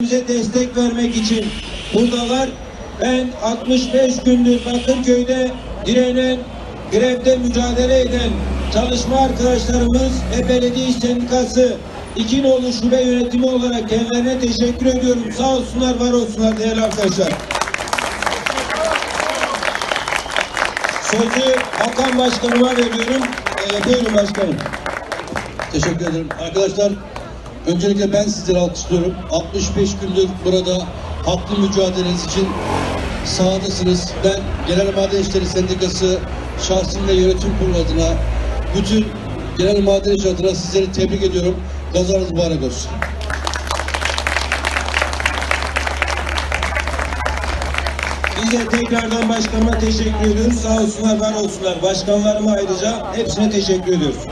bize destek vermek için buradalar. Ben 65 gündür Bakırköy'de direnen, grevde mücadele eden çalışma arkadaşlarımız ve belediye sendikası iki nolu şube yönetimi olarak kendilerine teşekkür ediyorum. Sağ olsunlar, var olsunlar değerli arkadaşlar. Sözü Hakan Başkanıma veriyorum. Ee, buyurun başkanım. Teşekkür ederim. Arkadaşlar öncelikle ben sizleri alkışlıyorum. 65 gündür burada haklı mücadeleniz için sahadasınız. Ben Genel Maden İşleri Sendikası şahsım ve yönetim kurulu adına bütün Genel Maden İşleri adına sizleri tebrik ediyorum. Kazanız mübarek olsun. Biz de tekrardan başkanıma teşekkür ediyoruz. Sağ olsunlar, var olsunlar. Başkanlarıma ayrıca hepsine teşekkür ediyoruz.